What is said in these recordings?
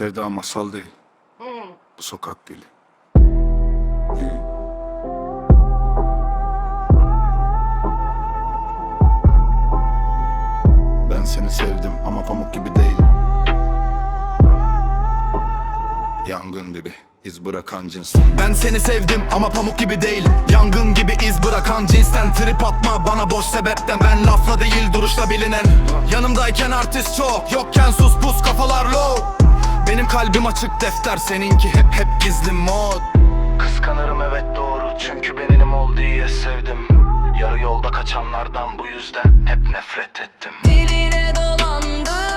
sevda masal değil. Bu sokak dili. Ben seni sevdim ama pamuk gibi değil. Yangın gibi iz bırakan cins. Ben seni sevdim ama pamuk gibi değil Yangın gibi iz bırakan cinsten Trip atma bana boş sebepten Ben lafla değil duruşla bilinen Yanımdayken artist çok Yokken sus pus kafalar low Benim kalbim açık defter Seninki. Hep hep gizli mod. Kıskanırım evet doğru. Çünkü benim ol diye sevdim. Yarı yolda kaçanlardan bu yüzden hep nefret ettim. Diline dolandım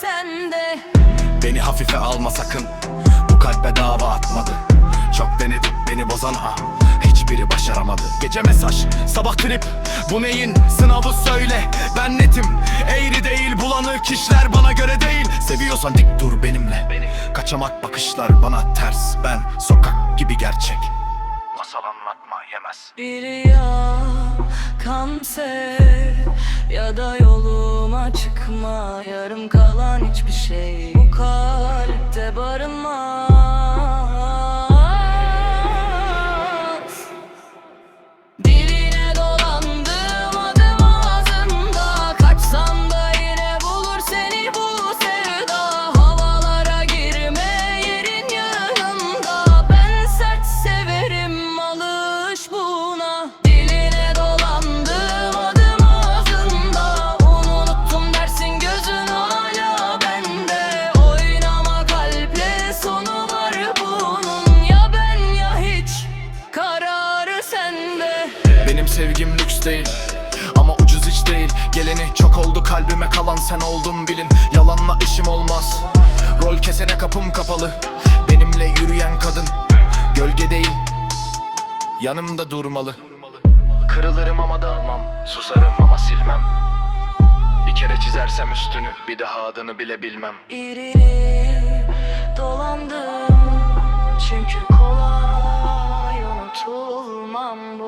sende. Beni hafife alma sakın. Bu kalbe dava atmadı. Çok denedim beni bozan ha. Hiçbiri başaramadı. Gece mesaj sabah trip. Bu neyin sınavı söyle. Ben netim. Eğri değil bulanık işler bana göre değil. Seviyorsan dik dur benimle. Kaçamak bakışlar bana ters. Ben sokak gibi gerçek. Masal anlatma yemez. Bir ya kanser ya da çıkma Yarım kalan hiçbir şey. Bu kalpte barınmaz Benim sevgim lüks değil. Ama ucuz hiç değil. Geleni çok oldu kalbime kalan sen oldun bilin. Yalanla işim olmaz. Rol kesene kapım kapalı. Benimle yürüyen kadın Gölge değil. Yanımda durmalı. Kırılırım ama dağılmam Susarım ama silmem. Bir kere çizersem üstünü Bir daha adını bile bilmem. İrini dolandım Çünkü kolay unutulmam